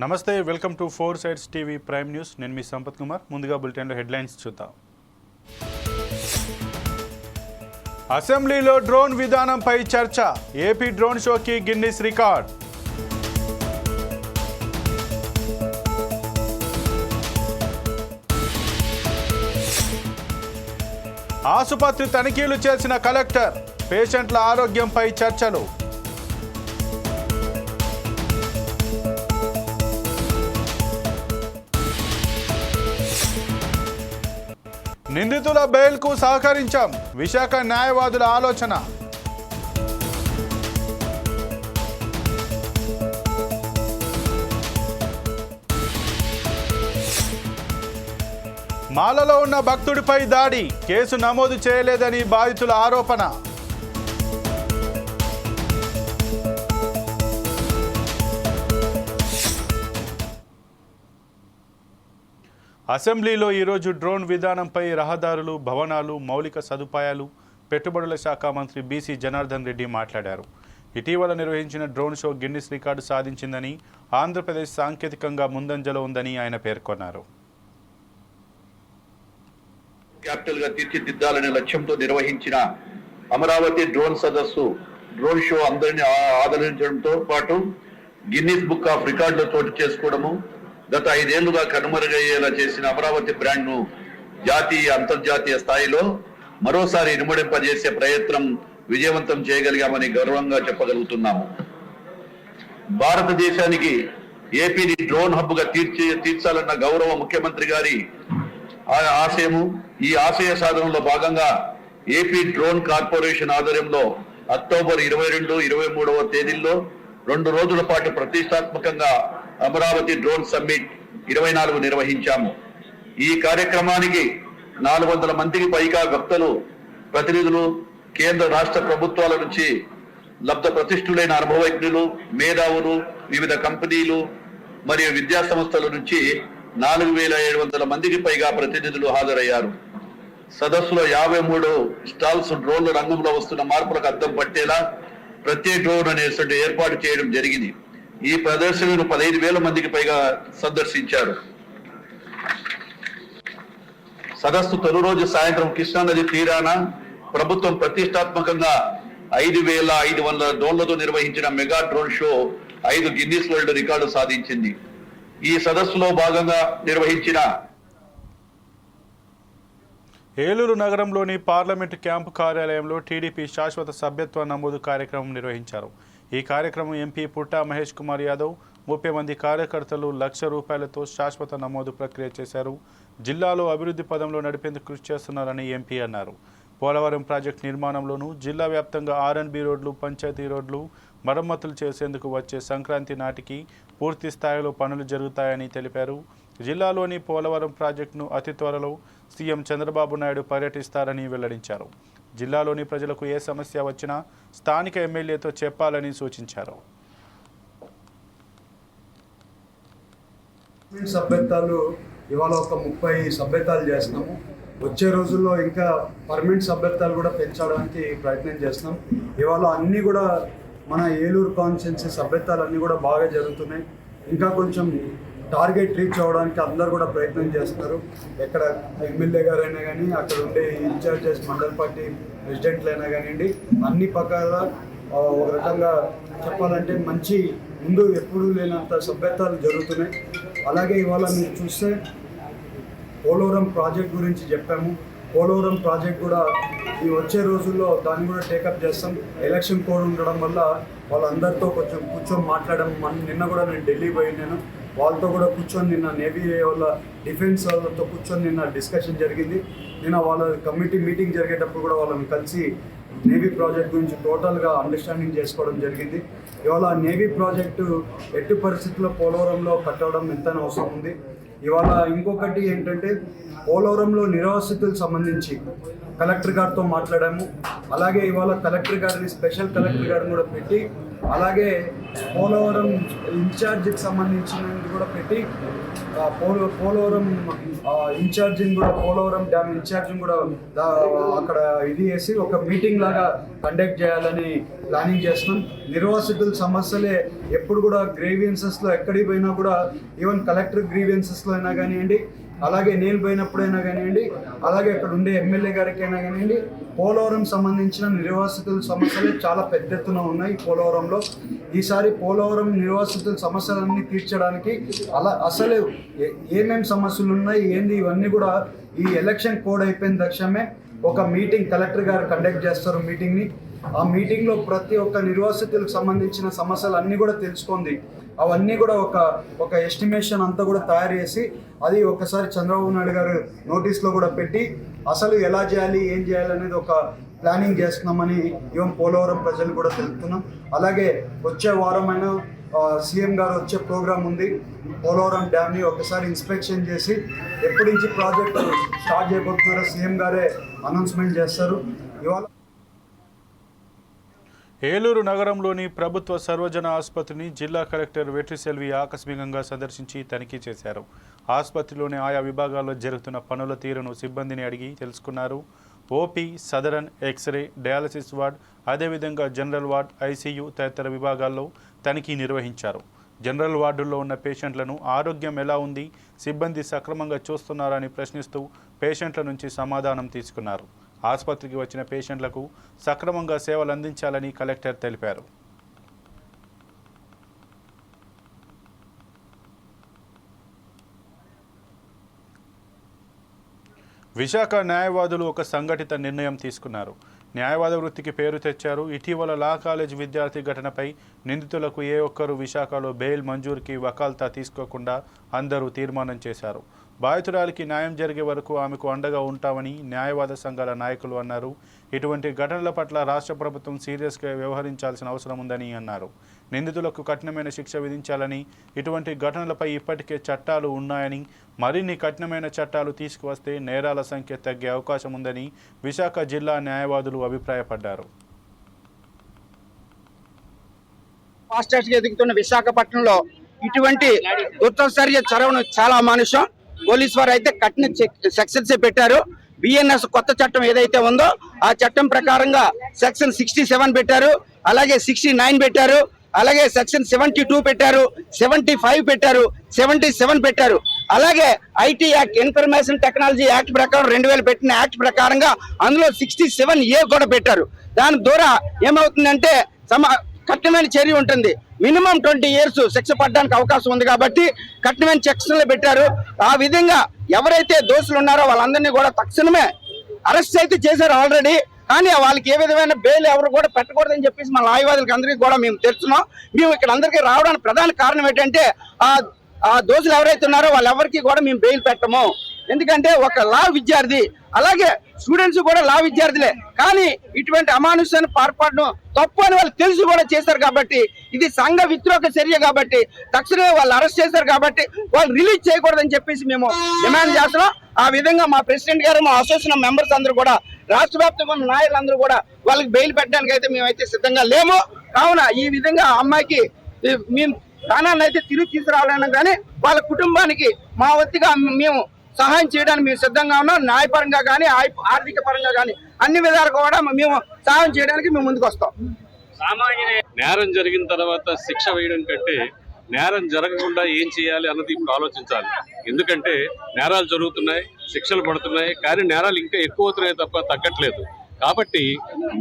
నమస్తే welcome to four sides TV prime news. నేను మీ సంపత్ కుమార్. ముందుగా బులెటిన్లో హెడ్లైన్స్ చూద్దాం. అసెంబ్లీలో డ్రోన్ విధానంపై చర్చ. ఏపీ డ్రోన్ షోకి గిన్నిస్ రికార్డ్. ఆసుపత్రి తనిఖీలు చేసిన కలెక్టర్. పేషెంట్ల ఆరోగ్యంపై చర్చలు. నిందితుల బెయిల్కు సహకరించాం. విశాఖ న్యాయవాదుల ఆలోచన. మాలలో ఉన్న భక్తుడిపై దాడి. కేసు నమోదు చేయలేదని బాధితుల ఆరోపణ. అసెంబ్లీలో ఈరోజు డ్రోన్ విధానంపై రహదారులు భవనాలు మౌలిక సదుపాయాలు పెట్టుబడుల శాఖ మంత్రి బీసీ జనార్దన్ రెడ్డి మాట్లాడారు. ఇటీవల నిర్వహించిన డ్రోన్ షో గిన్నిస్ రికార్డు సాధించిందని ఆంధ్రప్రదేశ్ సాంకేతికంగా ముందంజలో ఉందని ఆయన పేర్కొన్నారు. క్యాపిటల్గా తీర్చిదిద్దాలనే లక్ష్యంతో నిర్వహించిన అమరావతి డ్రోన్ సదస్సు డ్రోన్ షో అందరిని ఆదరించడంతో పాటు గిన్నీస్ బుక్ ఆఫ్ రికార్డులో చోటు చేసుకోవడము గత ఐదేళ్ళుగా కనుమరుగయ్యేలా చేసిన అమరావతి బ్రాండ్ను జాతీయ అంతర్జాతీయ స్థాయిలో మరోసారి ఇనుమడింపజేసే ప్రయత్నం విజయవంతం చేయగలిగామని గర్వంగా చెప్పగలుగుతున్నాము. భారతదేశానికి ఏపీని డ్రోన్ హబ్గా తీర్చి తీర్చాలన్న గౌరవ ముఖ్యమంత్రి గారి ఆశయము ఈ ఆశయ సాధనలో భాగంగా ఏపీ డ్రోన్ కార్పొరేషన్ ఆధ్వర్యంలో అక్టోబర్ ఇరవై రెండు ఇరవై మూడవ తేదీల్లో రెండు రోజుల పాటు ప్రతిష్టాత్మకంగా అమరావతి డ్రోన్ సమ్మిట్ ఇరవై నాలుగు నిర్వహించాము. ఈ కార్యక్రమానికి నాలుగు వందల మందికి పైగా భక్తులు ప్రతినిధులు కేంద్ర రాష్ట్ర ప్రభుత్వాల నుంచి లబ్ధ ప్రతిష్ఠులైన అనుభవజ్ఞులు మేధావులు వివిధ కంపెనీలు మరియు విద్యా సంస్థల నుంచి నాలుగు వేల ఏడు వందల మందికి పైగా ప్రతినిధులు హాజరయ్యారు. సదస్సులో యాభై మూడు స్టాల్స్ డ్రోన్ల రంగంలో వస్తున్న మార్పులకు అద్దం పట్టేలా ప్రత్యేక డ్రోన్ అనేటువంటి ఏర్పాటు చేయడం జరిగింది. ఈ ప్రదర్శనను పదహైదు వేల మందికి పైగా సందర్శించారు. సదస్సు తొలి రోజు సాయంత్రం కృష్ణానది తీరాన ప్రభుత్వం ప్రతిష్టాత్మకంగా ఐదు వేల ఐదు వందల డ్రోన్లతో నిర్వహించిన మెగా డ్రోన్ షో ఐదు గిన్నీస్ వరల్డ్ రికార్డు సాధించింది. ఈ సదస్సులో భాగంగా నిర్వహించిన ఏలూరు నగరంలోని పార్లమెంటు క్యాంపు కార్యాలయంలో టీడీపీ శాశ్వత సభ్యత్వ నమోదు కార్యక్రమం నిర్వహించారు. ఈ కార్యక్రమం ఎంపీ పుట్టా మహేష్ కుమార్ యాదవ్ ముప్పై మంది కార్యకర్తలు లక్ష రూపాయలతో శాశ్వత నమోదు ప్రక్రియ చేశారు. జిల్లాలో అభివృద్ధి పదంలో నడిపేందుకు కృషి చేస్తున్నారని ఎంపీ అన్నారు. పోలవరం ప్రాజెక్టు నిర్మాణంలోనూ జిల్లా వ్యాప్తంగా ఆర్ఎన్బి రోడ్లు పంచాయతీ రోడ్లు మరమ్మతులు చేసేందుకు వచ్చే సంక్రాంతి నాటికి పూర్తి స్థాయిలో పనులు జరుగుతాయని తెలిపారు. జిల్లాలోని పోలవరం ప్రాజెక్టును అతి త్వరలో సీఎం చంద్రబాబు నాయుడు పర్యటిస్తారని వెల్లడించారు. జిల్లాలోని ప్రజలకు ఏ సమస్య వచ్చినా స్థానిక ఎమ్మెల్యేతో చెప్పాలని సూచించారు. సభ్యత్వాలు ఇవాళ ఒక ముప్పై సభ్యత్వాలు చేస్తున్నాము. వచ్చే రోజుల్లో ఇంకా పర్మనెంట్ సభ్యత్వాలు కూడా పెంచడానికి ప్రయత్నం చేస్తున్నాం. ఇవాళ అన్నీ కూడా మన ఏలూరు కాన్స్టిట్యున్సీ సభ్యత్వాలు అన్నీ కూడా బాగా జరుగుతున్నాయి. ఇంకా కొంచెం టార్గెట్ రీచ్ అవ్వడానికి అందరూ కూడా ప్రయత్నం చేస్తున్నారు. ఎక్కడ ఎమ్మెల్యే గారైనా కానీ అక్కడ ఉండే ఇన్ఛార్జెస్ మండల్ పార్టీ ప్రెసిడెంట్లు అయినా కానివ్వండి అన్ని పక్కల ఒక రకంగా చెప్పాలంటే మంచి ముందు ఎప్పుడూ లేనంత సభ్యత్వాలు జరుగుతున్నాయి. అలాగే ఇవాళ మీరు చూస్తే పోలవరం ప్రాజెక్ట్ గురించి చెప్పాము. పోలవరం ప్రాజెక్ట్ కూడా ఈ వచ్చే రోజుల్లో దాన్ని కూడా టేకప్ చేస్తాం. ఎలక్షన్ కోడ్ ఉండడం వల్ల వాళ్ళందరితో కొంచెం కూర్చొని మాట్లాడడం నిన్న కూడా నేను ఢిల్లీ పోయి నేను వాళ్ళతో కూడా కూర్చొని నిన్న నేవీ వాళ్ళ డిఫెన్స్ వాళ్ళతో కూర్చొని నిన్న డిస్కషన్ జరిగింది. నిన్న వాళ్ళ కమిటీ మీటింగ్ జరిగేటప్పుడు కూడా వాళ్ళని కలిసి నేవీ ప్రాజెక్ట్ గురించి టోటల్గా అండర్స్టాండింగ్ చేసుకోవడం జరిగింది. ఇవాళ నేవీ ప్రాజెక్టు ఎట్టి పరిస్థితుల్లో పోలవరంలో కట్టడం ఎంత అవసరం ఉంది. ఇవాళ ఇంకొకటి ఏంటంటే పోలవరంలో నిర్వాసితులకు సంబంధించి కలెక్టర్ గారితో మాట్లాడాము. అలాగే ఇవాళ కలెక్టర్ గారిని స్పెషల్ కలెక్టర్ గారిని కూడా పెట్టి అలాగే పోలవరం ఇన్ఛార్జికి సంబంధించినది కూడా పెట్టి ఆ, పోల పోలవరం ఇన్ఛార్జింగ్ కూడా పోలవరం డ్యామ్ ఇన్ఛార్జింగ్ కూడా అక్కడ ఇది చేసి ఒక మీటింగ్ లాగా కండక్ట్ చేయాలని ప్లానింగ్ చేస్తున్నాం. నిర్వాసితుల సమస్యలే ఎప్పుడు కూడా గ్రీవియన్సెస్లో ఎక్కడికి పోయినా కూడా ఈవెన్ కలెక్టర్ గ్రీవియన్సెస్లో అయినా కానివ్వండి అలాగే నేను పోయినప్పుడైనా కానివ్వండి అలాగే అక్కడ ఉండే ఎమ్మెల్యే గారికైనా కానివ్వండి పోలవరం సంబంధించిన నిర్వాసితుల సమస్యలు చాలా పెద్ద ఎత్తున ఉన్నాయి పోలవరంలో. ఈసారి పోలవరం నిర్వాసితుల సమస్యలన్నీ తీర్చడానికి అలా అసలు ఏమేమి ఏమేం సమస్యలు ఉన్నాయి ఏంది ఇవన్నీ కూడా ఈ ఎలక్షన్ కోడ్ అయిపోయిన తక్షణమే ఒక మీటింగ్ కలెక్టర్ గారు కండక్ట్ చేస్తారు మీటింగ్ని ఆ మీటింగ్లో ప్రతి ఒక్క నిర్వాసితులకు సంబంధించిన సమస్యలు అన్నీ కూడా తెలుసుకుంది. అవన్నీ కూడా ఒక ఒక ఎస్టిమేషన్ అంతా కూడా తయారు చేసి అది ఒకసారి చంద్రబాబు నాయుడు గారు నోటీస్లో కూడా పెట్టి అసలు ఎలా చేయాలి ఏం చేయాలి అనేది ఒక ప్లానింగ్ చేస్తున్నామని ఈవెన్ పోలవరం ప్రజలు కూడా తెలుపుతున్నాం. అలాగే వచ్చే వారమైన సీఎం గారు వచ్చే ప్రోగ్రామ్ ఉంది. పోలవరం డ్యామ్ని ఒకసారి ఇన్స్పెక్షన్ చేసి ఎప్పటి నుంచి ప్రాజెక్టు స్టార్ట్ చేయబోతున్నారో సీఎం గారే అనౌన్స్మెంట్ చేస్తారు. ఇవాళ ఏలూరు నగరంలోని ప్రభుత్వ సర్వజన ఆసుపత్రిని జిల్లా కలెక్టర్ వెట్రిసెల్వి ఆకస్మికంగా సందర్శించి తనిఖీ చేశారు. ఆసుపత్రిలోని ఆయా విభాగాల్లో జరుగుతున్న పనుల తీరును సిబ్బందిని అడిగి తెలుసుకున్నారు. ఓపీ సదరన్ ఎక్స్రే డయాలసిస్ వార్డ్ అదేవిధంగా జనరల్ వార్డ్ ఐసీయూ తదితర విభాగాల్లో తనిఖీ నిర్వహించారు. జనరల్ వార్డుల్లో ఉన్న పేషెంట్లను ఆరోగ్యం ఎలా ఉంది సిబ్బంది సక్రమంగా చూస్తున్నారని ప్రశ్నిస్తూ పేషెంట్ల నుంచి సమాధానం తీసుకున్నారు. ఆసుపత్రికి వచ్చిన పేషెంట్లకు సక్రమంగా సేవలు అందించాలని కలెక్టర్ తెలిపారు. విశాఖ న్యాయవాదులు ఒక సంఘటిత నిర్ణయం తీసుకున్నారు. న్యాయవాద వృత్తికి పేరు తెచ్చారు. ఇటీవల లా కాలేజ్ విద్యార్థి ఘటనపై నిందితులకు ఏ ఒక్కరూ విశాఖలో బెయిల్ మంజూరుకి వకాల్తా తీసుకోకుండా అందరూ తీర్మానం చేశారు. బాధితురాలికి న్యాయం జరిగే వరకు ఆమెకు అండగా ఉంటామని న్యాయవాద సంఘాల నాయకులు అన్నారు. ఇటువంటి ఘటనల పట్ల రాష్ట్ర ప్రభుత్వం సీరియస్గా వ్యవహరించాల్సిన అవసరం ఉందని అన్నారు. నిందితులకు కఠినమైన శిక్ష విధించాలని ఇటువంటి ఘటనలపై ఇప్పటికే చట్టాలు ఉన్నాయని మరిన్ని కఠినమైన చట్టాలు తీసుకువస్తే నేరాల సంఖ్య తగ్గే అవకాశం ఉందని విశాఖ జిల్లా న్యాయవాదులు అభిప్రాయపడ్డారు. ఫాస్ట్ ఎదుగుతున్న విశాఖపట్నంలో ఇటువంటి దుర్చర్య చాలా మానుషం పోలీస్ వారు అయితే కఠిన సెక్షన్స్ పెట్టారు. బిఎన్ఎస్ కొత్త చట్టం ఏదైతే ఉందో ఆ చట్టం ప్రకారంగా సెక్షన్ సిక్స్టీ సెవెన్ పెట్టారు. అలాగే సిక్స్టీ నైన్ పెట్టారు. అలాగే సెక్షన్ సెవెంటీ టూ పెట్టారు. సెవెంటీ ఫైవ్ పెట్టారు. సెవెంటీ సెవెన్ పెట్టారు. అలాగే IT act information technology act ప్రకారం రెండు వేలు పెట్టిన యాక్ట్ ప్రకారంగా అందులో సిక్స్టీ సెవెన్ ఏ కూడా పెట్టారు. దాని ద్వారా ఏమవుతుందంటే సమా కఠినమైన చర్య ఉంటుంది. మినిమం ట్వంటీ ఇయర్స్ శిక్ష పడడానికి అవకాశం ఉంది కాబట్టి కఠినమైన సెక్షన్లు పెట్టారు. ఆ విధంగా ఎవరైతే దోషులు ఉన్నారో వాళ్ళందరినీ కూడా తక్షణమే అరెస్ట్ అయితే చేశారు ఆల్రెడీ కానీ వాళ్ళకి ఏ విధమైన బెయిల్ ఎవరు కూడా పెట్టకూడదని చెప్పేసి మన న్యాయవాదులకి అందరికీ కూడా మేము తెలుస్తున్నాం మేము ఇక్కడ అందరికీ రావడానికి ప్రధాన కారణం ఏంటంటే ఆ ఆ దోషులు ఎవరైతే ఉన్నారో వాళ్ళెవరికి కూడా మేము బెయిల్ పెట్టము. ఎందుకంటే ఒక లా విద్యార్థి అలాగే స్టూడెంట్స్ కూడా లా విద్యార్థులే. కానీ ఇటువంటి అమానుష్యాన్ని పాల్పడడం తప్పు అని వాళ్ళు తెలుసు కూడా చేశారు కాబట్టి ఇది సంఘ విద్రోహ చర్య కాబట్టి తక్షణమే వాళ్ళు అరెస్ట్ చేశారు కాబట్టి వాళ్ళు రిలీజ్ చేయకూడదని చెప్పేసి మేము డిమాండ్ చేస్తున్నాం. ఆ విధంగా మా ప్రెసిడెంట్ గారు మా అసోసియేషన్ మెంబర్స్ అందరూ కూడా రాష్ట్ర వ్యాప్తంగా ఉన్న నాయకులందరూ కూడా వాళ్ళకి బెయిల్ పెట్టడానికి అయితే మేమైతే సిద్ధంగా లేము. కావున ఈ విధంగా అమ్మాయికి మేము ప్రాణాన్ని అయితే తిరిగి తీసుకురావాలన్నా కానీ వాళ్ళ కుటుంబానికి మా వత్తిగా మేము సహాయం చేయడానికి మేము సిద్ధంగా ఉన్నాం న్యాయపరంగా కానీ ఆర్థిక పరంగా కానీ అన్ని విధాలుగా కూడా మేము సహాయం చేయడానికి మేము ముందుకు వస్తాం. నేరం జరిగిన తర్వాత శిక్ష వేయడం కంటే నేరం జరగకుండా ఏం చేయాలి అన్నది ఇప్పుడు ఆలోచించాలి. ఎందుకంటే నేరాలు జరుగుతున్నాయి శిక్షలు పడుతున్నాయి కానీ నేరాలు ఇంకా ఎక్కువ అవుతున్నాయి తప్ప తగ్గట్లేదు. కాబట్టి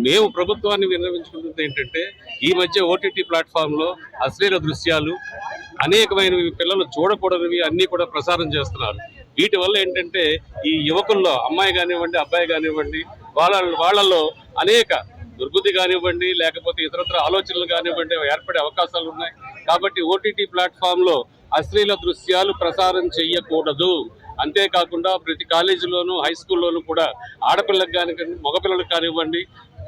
మేము ప్రభుత్వాన్ని విన్నవించుకుంటుంది ఏంటంటే ఈ మధ్య ఓటీటీ ప్లాట్ఫామ్లో అశ్లీల దృశ్యాలు అనేకమైనవి పిల్లలు చూడకూడనివి అన్నీ కూడా ప్రసారం చేస్తున్నారు. వీటి వల్ల ఏంటంటే ఈ యువకుల్లో అమ్మాయి కానివ్వండి అబ్బాయి కానివ్వండి వాళ్ళ వాళ్ళల్లో అనేక దుర్బుద్ధి కానివ్వండి లేకపోతే ఇతరత్ర ఆలోచనలు కానివ్వండి ఏర్పడే అవకాశాలు ఉన్నాయి. కాబట్టి ఓటీటీ ప్లాట్ఫామ్లో అశ్లీల దృశ్యాలు ప్రసారం చేయకూడదు అంతేకాకుండా ప్రతి కాలేజీలోను హై స్కూల్లోనూ కూడా ఆడపిల్లలకు కానివ్వండి మగపిల్లలకు కానివ్వండి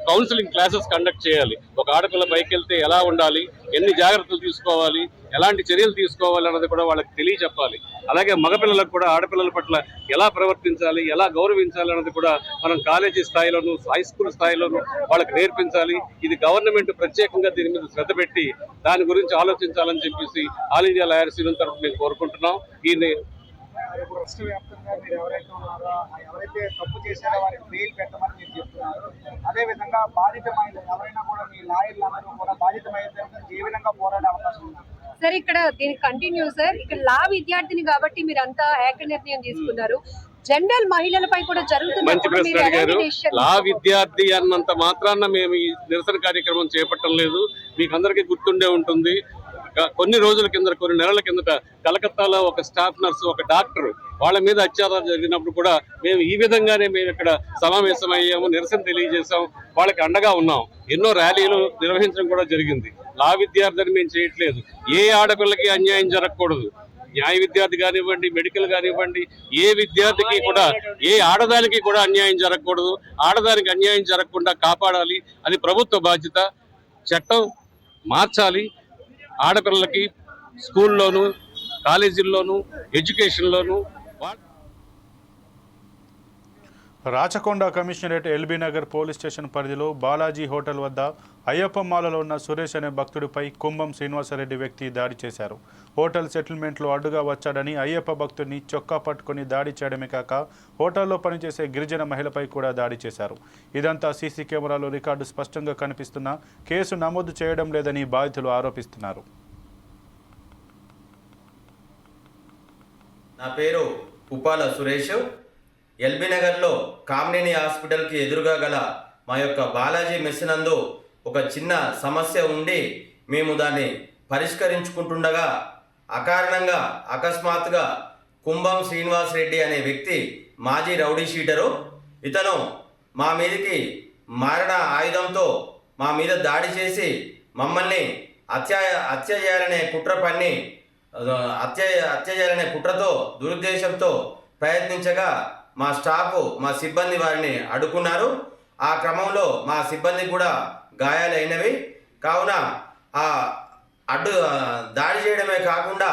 కౌన్సిలింగ్ క్లాసెస్ కండక్ట్ చేయాలి. ఒక ఆడపిల్ల పైకి వెళ్తే ఎలా ఉండాలి? ఎన్ని జాగ్రత్తలు తీసుకోవాలి? ఎలాంటి చర్యలు తీసుకోవాలి అన్నది కూడా వాళ్ళకి తెలియచెప్పాలి. అలాగే మగపిల్లలకు కూడా ఆడపిల్లల పట్ల ఎలా ప్రవర్తించాలి? ఎలా గౌరవించాలి అన్నది కూడా మనం కాలేజీ స్థాయిలోను హై స్కూల్ స్థాయిలోను వాళ్ళకి నేర్పించాలి. ఇది గవర్నమెంట్ ప్రత్యేకంగా దీని మీద శ్రద్ధ పెట్టి దాని గురించి ఆలోచించాలని చెప్పేసి ఆల్ ఇండియా లాయర్స్ యూనియన్ తరఫున మేము కోరుకుంటున్నాం. ఈ రేపు రాష్ట్ర వ్యాప్తంగా మీరు ఎవరైతే ఉన్నారో ఆ ఎవరైతే తప్పు చేశారో వారికి బెయిల్ పెట్టమని మీరు చెప్తున్నారు. అదే విధంగా బాధిత మహిళలు ఎవరైనా కూడా మీ లాయర్లు అందరూ కూడా బాధిత మహిళల గురించి ఏ విధంగా పోరాడే అవకాశం ఉంది? సార్ ఇక్కడ దీనికి కంటిన్యూ సార్. ఇక్కడ లా విద్యార్థిని కాబట్టి మీరు అంతా ఏక నిర్ణయం తీసుకున్నారు. జనరల్ మహిళలపై కూడా decision లా విద్యార్థి అన్నంత మాత్రాన మేము ఈ నిరసన కార్యక్రమం చేపట్టడం లేదు. మీకు అందరికీ గుర్తుండే ఉంటుంది. కొన్ని రోజుల కింద కొన్ని నెలల కిందట కలకత్తాలో ఒక స్టాఫ్ నర్సు ఒక డాక్టర్ వాళ్ళ మీద అత్యాచారం జరిగినప్పుడు కూడా మేము ఈ విధంగానే మేము ఇక్కడ సమావేశమయ్యాము నిరసన తెలియజేశాం వాళ్ళకి అండగా ఉన్నాం. ఎన్నో ర్యాలీలు నిర్వహించడం కూడా జరిగింది. లా విద్యార్థిని మేము చేయట్లేదు. ఏ ఆడపిల్లకి అన్యాయం జరగకూడదు. న్యాయ విద్యార్థి కానివ్వండి మెడికల్ కానివ్వండి ఏ విద్యార్థికి కూడా ఏ ఆడదానికి కూడా అన్యాయం జరగకూడదు. ఆడదానికి అన్యాయం జరగకుండా కాపాడాలి అది ప్రభుత్వ బాధ్యత. చట్టం మార్చాలి. ఆడపిల్లలకి స్కూల్లోను కాలేజీల్లోను ఎడ్యుకేషన్లోను Rachakonda commissionerate LB Nagar police station పరిధిలో బాలాజీ హోటల్ వద్ద అయ్యప్ప మాలలో ఉన్న సురేష్ అనే భక్తుడిపై కుంభం శ్రీనివాసరెడ్డి వ్యక్తి దాడి చేశారు. హోటల్ సెటిల్మెంట్లో అడ్డుగా వచ్చాడని అయ్యప్ప భక్తుడిని చొక్కా పట్టుకొని దాడి చేయడమే కాక హోటల్లో పనిచేసే గిరిజన మహిళపై కూడా దాడి చేశారు. ఇదంతా సీసీ కెమెరాలో రికార్డు స్పష్టంగా కనిపిస్తున్నా కేసు నమోదు చేయడం లేదని బాధితులు ఆరోపిస్తున్నారు. నా పేరు ఉపాల సురేష్. ఎల్బీ నగర్లో కామినేని హాస్పిటల్కి ఎదురుగా గల మా యొక్క బాలాజీ మెస్ నందు ఒక చిన్న సమస్య ఉండి మేము దాన్ని పరిష్కరించుకుంటుండగా అకారణంగా అకస్మాత్తుగా కుంభం శ్రీనివాస్ రెడ్డి అనే వ్యక్తి మాజీ రౌడీ షీటరు ఇతను మా మీదకి మారణ ఆయుధంతో మా మీద దాడి చేసి మమ్మల్ని హత్య హత్య చేయాలనే కుట్ర పన్ని హత్య హత్య చేయాలనే కుట్రతో దురుద్దేశంతో ప్రయత్నించగా మా స్టాఫ్ మా సిబ్బంది వారిని అడుకున్నారు ఆ క్రమంలో మా సిబ్బంది కూడా గాయాలైనవి. కావున ఆ అడ్డు దాడి చేయడమే కాకుండా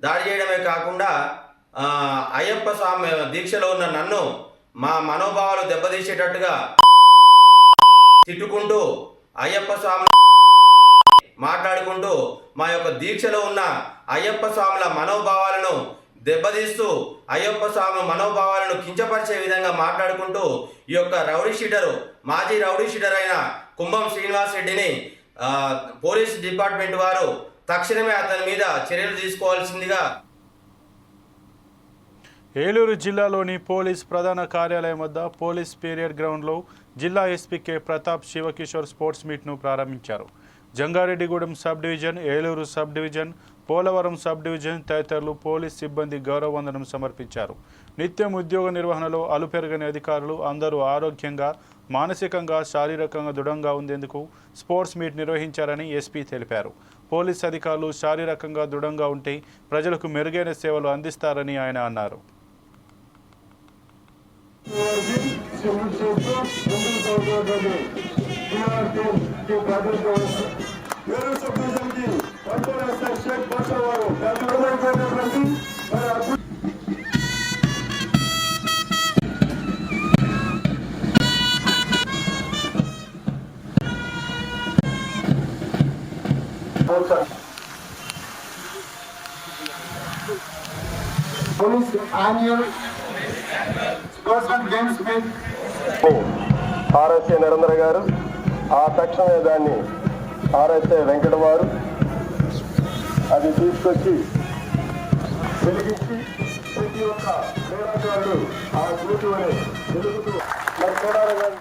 దాడి చేయడమే కాకుండా అయ్యప్ప స్వామి దీక్షలో ఉన్న నన్ను మా మనోభావాలు దెబ్బతీసేటట్టుగా తిట్టుకుంటూ అయ్యప్ప స్వామి మాట్లాడుకుంటూ మా యొక్క దీక్షలో ఉన్న అయ్యప్ప స్వాముల మనోభావాలను దెబ్బతీస్తూ అయ్యప్ప స్వామి మనోభావాలను కించపరిచే విధంగా మాట్లాడుకుంటూ ఈ యొక్క రౌడీ షీటరు మాజీ రౌడీ షీటర్ అయిన కుంభం శ్రీనివాస్ రెడ్డిని పోలీస్ డిపార్ట్మెంట్ వారు తక్షణమే అతని మీద చర్యలు తీసుకోవాల్సిందిగా ఏలూరు జిల్లాలోని పోలీస్ ప్రధాన కార్యాలయం వద్ద పోలీస్ పీరియడ్ గ్రౌండ్లో జిల్లా SP K Pratap Sivakishore sports మీట్ను ప్రారంభించారు. Jangareddygudem sub division Eluru sub division Polavaram sub division తదితరులు పోలీస్ సిబ్బంది గౌరవ వందనం సమర్పించారు. నిత్యం ఉద్యోగ నిర్వహణలో అలుపెరగని అధికారులు అందరూ ఆరోగ్యంగా మానసికంగా శారీరకంగా దృఢంగా ఉండేందుకు స్పోర్ట్స్ మీట్ నిర్వహించారని ఎస్పీ తెలిపారు. పోలీస్ అధికారులు శారీరకంగా దృఢంగా ఉంటే ప్రజలకు మెరుగైన సేవలు అందిస్తారని ఆయన అన్నారు. Police annual ఆర్ఎస్ఏ నరేంద్ర గారు ఆ తక్షణమే దాన్ని ఆర్ఎస్ఏ వెంకట వారు అది తీసుకొచ్చి వెలిగించి ప్రతి ఒక్క క్రీడాకారుడు ఆ గురువుని తెలుగుతూ మరి గారు.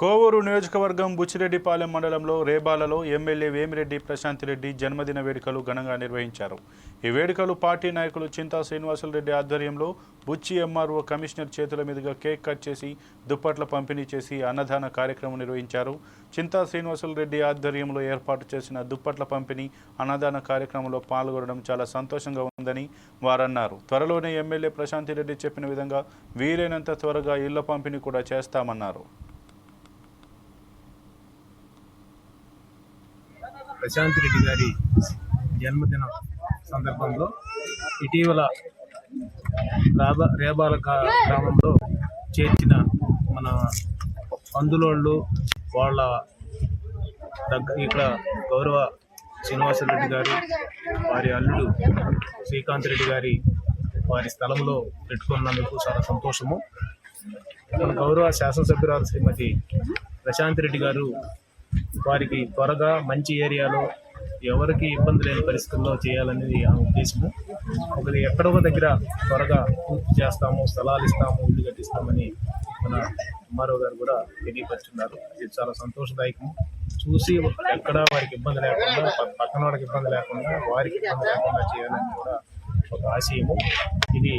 కోవూరు నియోజకవర్గం బుచ్చిరెడ్డిపాలెం మండలంలో రేబాలలో ఎమ్మెల్యే వేమిరెడ్డి ప్రశాంతిరెడ్డి జన్మదిన వేడుకలు ఘనంగా నిర్వహించారు. ఈ వేడుకలు పార్టీ నాయకులు చింతా శ్రీనివాసులరెడ్డి ఆధ్వర్యంలో బుచ్చి ఎంఆర్ఓ కమిషనర్ చేతుల మీదుగా కేక్ కట్ చేసి దుప్పట్ల పంపిణీ చేసి అన్నదాన కార్యక్రమం నిర్వహించారు. చింతా శ్రీనివాసులరెడ్డి ఆధ్వర్యంలో ఏర్పాటు చేసిన దుప్పట్ల పంపిణీ అన్నదాన కార్యక్రమంలో పాల్గొనడం చాలా సంతోషంగా ఉందని వారన్నారు. త్వరలోనే ఎమ్మెల్యే ప్రశాంతిరెడ్డి చెప్పిన విధంగా వీలైనంత త్వరగా ఇళ్ళ పంపిణీ కూడా చేస్తామన్నారు. ప్రశాంత్ రెడ్డి గారి జన్మదిన సందర్భంలో ఇటీవల రాబా రేబాల గ్రామంలో చేర్చిన మన పందులోళ్ళు వాళ్ళ దగ్గర ఇక్కడ గౌరవ శ్రీనివాసరెడ్డి గారు వారి అల్లుడు శ్రీకాంత్ రెడ్డి గారి వారి స్థలంలో పెట్టుకున్నందుకు చాలా సంతోషము. మన గౌరవ శాసనసభ్యురాలు శ్రీమతి ప్రశాంత్ రెడ్డి గారు వారికి త్వరగా మంచి ఏరియాలో ఎవరికి ఇబ్బంది లేని పరిస్థితుల్లో చేయాలనేది ఆ ఉద్దేశము. ఒకటి ఎక్కడో దగ్గర త్వరగా పూర్తి చేస్తాము స్థలాలు ఇస్తాము ఇల్లు కట్టిస్తామని మన ఎంఆర్ఓ గారు కూడా తెలియపరుచున్నారు. ఇది చాలా సంతోషదాయకం చూసి ఎక్కడ వారికి ఇబ్బంది లేకుండా పక్కన వాడికి ఇబ్బంది లేకుండా వారికి ఇబ్బంది లేకుండా చేయాలని కూడా ఒక ఆశయము. ఇది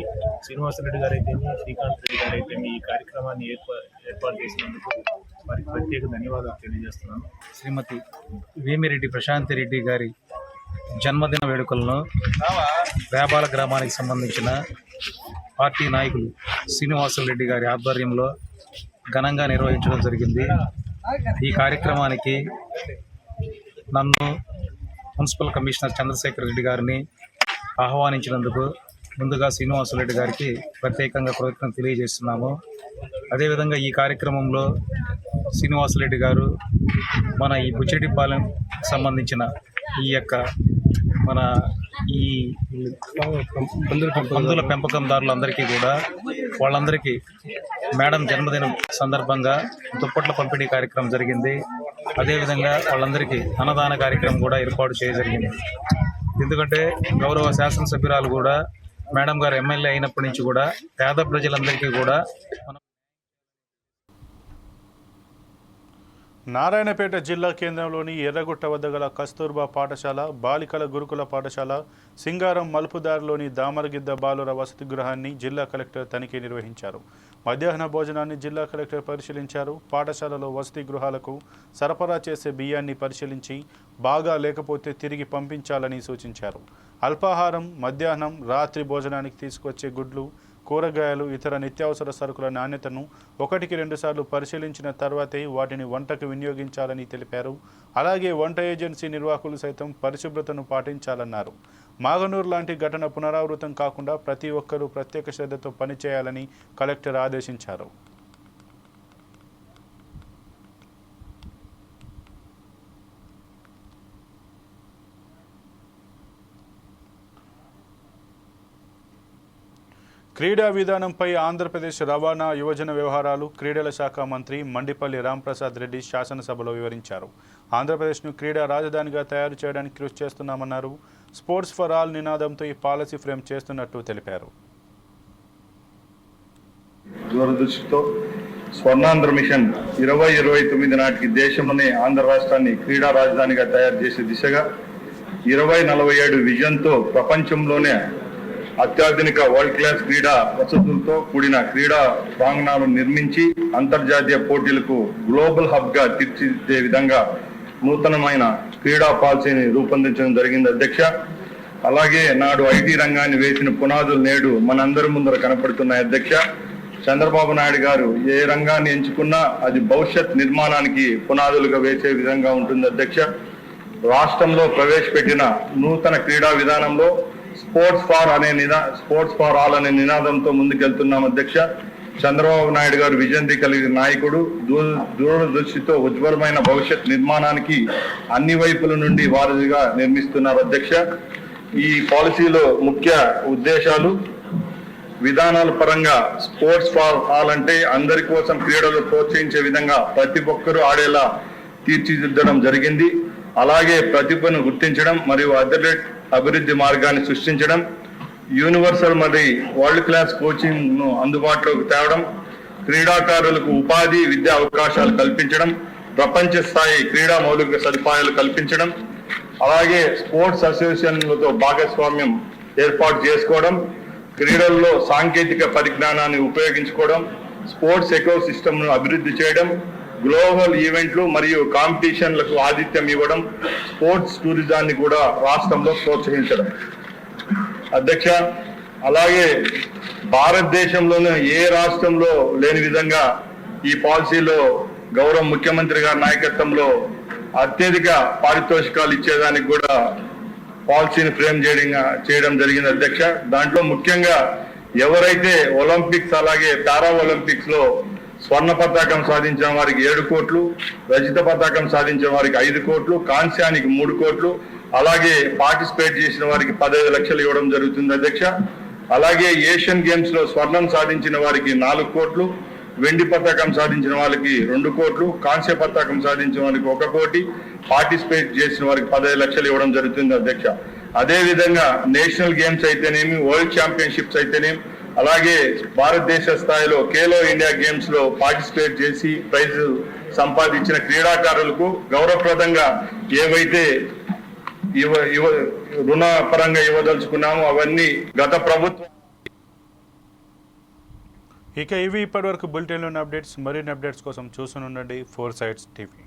శ్రీనివాసరెడ్డి గారు శ్రీకాంత్ రెడ్డి గారు అయితే ఈ కార్యక్రమాన్ని ఏర్పా ఏర్పాటు చేసినందుకు వారికి ప్రత్యేక ధన్యవాదాలు తెలియజేస్తున్నాను. శ్రీమతి వేమిరెడ్డి ప్రశాంతి రెడ్డి గారి జన్మదిన వేడుకలను వేపాల గ్రామానికి సంబంధించిన పార్టీ నాయకులు శ్రీనివాసరెడ్డి గారి ఆధ్వర్యంలో ఘనంగా నిర్వహించడం జరిగింది. ఈ కార్యక్రమానికి నన్ను మున్సిపల్ కమిషనర్ చంద్రశేఖర్ రెడ్డి గారిని ఆహ్వానించినందుకు ముందుగా శ్రీనివాసరెడ్డి గారికి ప్రత్యేకంగా కృతజ్ఞతలు తెలియజేస్తున్నాము. అదేవిధంగా ఈ కార్యక్రమంలో శ్రీనివాసరెడ్డి గారు మన ఈ బుచ్చిరెడ్డిపాలెం సంబంధించిన ఈ యొక్క మన ఈ పందుల పెంపకందారులందరికీ కూడా వాళ్ళందరికీ మేడం జన్మదినం సందర్భంగా దుప్పట్ల పంపిణీ కార్యక్రమం జరిగింది. అదేవిధంగా వాళ్ళందరికీ అన్నదాన కార్యక్రమం కూడా ఏర్పాటు చేయ జరిగింది. ఎందుకంటే గౌరవ శాసనసభ్యురాలు కూడా మేడం గారు ఎమ్మెల్యే అయినప్పటి నుంచి కూడా పేద ప్రజలందరికీ కూడా నారాయణపేట జిల్లా కేంద్రంలోని ఎర్రగుట్ట వద్ద గల కస్తూర్బా పాఠశాల బాలికల గురుకుల పాఠశాల సింగారం మలుపుదారిలోని దామరగిద్ద బాలుర వసతి గృహాన్ని జిల్లా కలెక్టర్ తనిఖీ నిర్వహించారు. మధ్యాహ్న భోజనాన్ని జిల్లా కలెక్టర్ పరిశీలించారు. పాఠశాలలో వసతి గృహాలకు సరఫరా చేసే బియ్యాన్ని పరిశీలించి బాగా లేకపోతే తిరిగి పంపించాలని సూచించారు. అల్పాహారం మధ్యాహ్నం రాత్రి భోజనానికి తీసుకొచ్చే గుడ్లు కూరగాయలు ఇతర నిత్యావసర సరుకుల నాణ్యతను ఒకటికి రెండుసార్లు పరిశీలించిన తర్వాతే వాటిని వంటకు వినియోగించాలని తెలిపారు. అలాగే వంట ఏజెన్సీ నిర్వాహకులు సైతం పరిశుభ్రతను పాటించాలన్నారు. మాగనూరు లాంటి ఘటన పునరావృతం కాకుండా ప్రతి ఒక్కరూ ప్రత్యేక శ్రద్ధతో పనిచేయాలని కలెక్టర్ ఆదేశించారు. క్రీడా విధానంపై ఆంధ్రప్రదేశ్ రవాణా యువజన వ్యవహారాలు క్రీడల శాఖ మంత్రి మండిపల్లి రాంప్రసాద్ రెడ్డి శాసనసభలో వివరించారు. ఆంధ్రప్రదేశ్ను క్రీడా రాజధానిగా తయారు చేయడానికి కృషి చేస్తున్నామన్నారు. స్పోర్ట్స్ ఫర్ ఆల్ నినాదంతో ఈ పాలసీ ఫ్రేమ్ చేస్తున్నట్టు తెలిపారు. దూరదృష్టితో స్వర్ణాంధ్ర మిషన్ ఇరవై ఇరవై తొమ్మిది నాటికి దేశంలోనే ఆంధ్ర రాష్ట్రాన్ని క్రీడా రాజధానిగా తయారు చేసే దిశగా ఇరవై నలభై ఏడు విజన్తో ప్రపంచంలోనే అత్యాధునిక వరల్డ్ క్లాస్ క్రీడా వసతులతో కూడిన క్రీడా ప్రాంగణాలను నిర్మించి అంతర్జాతీయ పోటీలకు గ్లోబల్ హబ్గా తీర్చిదిద్దే విధంగా నూతనమైన క్రీడా పాలసీని రూపొందించడం జరిగింది అధ్యక్ష. అలాగే నాడు ఐటీ రంగాన్ని వేసిన పునాదులు నేడు మనందరి ముందర కనపడుతున్నాయి అధ్యక్ష. చంద్రబాబు నాయుడు గారు ఏ రంగాన్ని ఎంచుకున్నా అది భవిష్యత్ నిర్మాణానికి పునాదులుగా వేసే విధంగా ఉంటుంది అధ్యక్ష. రాష్ట్రంలో ప్రవేశపెట్టిన నూతన క్రీడా విధానంలో స్పోర్ట్స్ ఫార్ అనే నినా స్పోర్ట్స్ ఫార్ ఆల్ అనే నినాదంతో ముందుకెళ్తున్నాం అధ్యక్ష. చంద్రబాబు నాయుడు గారు విజయంతి కలిగిన నాయకుడు. దూరదృష్టితో ఉజ్వలమైన భవిష్యత్ నిర్మాణానికి అన్ని వైపుల నుండి వారధిగా నిర్మిస్తున్నారు అధ్యక్ష. ఈ పాలసీలో ముఖ్య ఉద్దేశాలు విధానాల పరంగా స్పోర్ట్స్ ఫార్ ఆల్ అంటే అందరి కోసం క్రీడలు ప్రోత్సహించే విధంగా ప్రతి ఒక్కరూ ఆడేలా తీర్చిదిద్దడం జరిగింది. అలాగే ప్రతిభను గుర్తించడం మరియు అథ్లెట్ అభివృద్ధి మార్గాన్ని సృష్టించడం యూనివర్సల్ మరియు వరల్డ్ క్లాస్ కోచింగ్ను అందుబాటులోకి తేవడం క్రీడాకారులకు ఉపాధి విద్యా అవకాశాలు కల్పించడం ప్రపంచ స్థాయి క్రీడా మౌలిక సదుపాయాలు కల్పించడం అలాగే స్పోర్ట్స్ అసోసియేషన్లతో భాగస్వామ్యం ఏర్పాటు చేసుకోవడం క్రీడల్లో సాంకేతిక పరిజ్ఞానాన్ని ఉపయోగించుకోవడం స్పోర్ట్స్ ఎకో సిస్టమ్ను అభివృద్ధి చేయడం గ్లోబల్ ఈవెంట్లు మరియు కాంపిటీషన్లకు ఆతిథ్యం ఇవ్వడం స్పోర్ట్స్ టూరిజాన్ని కూడా రాష్ట్రంలో ప్రోత్సహించడం. అధ్యక్ష అలాగే భారతదేశంలోనే ఏ రాష్ట్రంలో లేని విధంగా ఈ పాలసీలో గౌరవ ముఖ్యమంత్రి గారి నాయకత్వంలో అత్యధిక పారితోషికాలు ఇచ్చేదానికి కూడా పాలసీని ఫ్రేమ్ చేయడం చేయడం జరిగింది అధ్యక్ష. దాంట్లో ముఖ్యంగా ఎవరైతే ఒలింపిక్స్ అలాగే పారా ఒలింపిక్స్లో స్వర్ణ పతాకం సాధించిన వారికి ఏడు కోట్లు రజిత పతాకం సాధించిన వారికి ఐదు కోట్లు కాంస్యానికి మూడు కోట్లు అలాగే పార్టిసిపేట్ చేసిన వారికి పదహైదు లక్షలు ఇవ్వడం జరుగుతుంది అధ్యక్ష. అలాగే ఏషియన్ గేమ్స్లో స్వర్ణం సాధించిన వారికి నాలుగు కోట్లు వెండి పతాకం సాధించిన వాళ్ళకి రెండు కోట్లు కాంస్య పతాకం సాధించిన వారికి ఒక కోటి పార్టిసిపేట్ చేసిన వారికి పదహైదు లక్షలు ఇవ్వడం జరుగుతుంది అధ్యక్ష. అదేవిధంగా నేషనల్ గేమ్స్ అయితేనేమి వరల్డ్ ఛాంపియన్షిప్స్ అయితేనేమి అలాగే భారతదేశ స్థాయిలో ఖేలో ఇండియా గేమ్స్లో పార్టిసిపేట్ చేసి ప్రైజ్ సంపాదించిన క్రీడాకారులకు గౌరవప్రదంగా ఏవైతే ఇవ ఇవ రుణ పరంగా ఇవ్వదలుచుకున్నామో అవన్నీ గత ప్రభుత్వం ఇక ఇవి ఇప్పటివరకు బులెటిన్లోని అప్డేట్స్ మరిన్ని అప్డేట్స్ కోసం చూస్తూనే ఉండండి ఫోర్ సైడ్స్ టీవీ.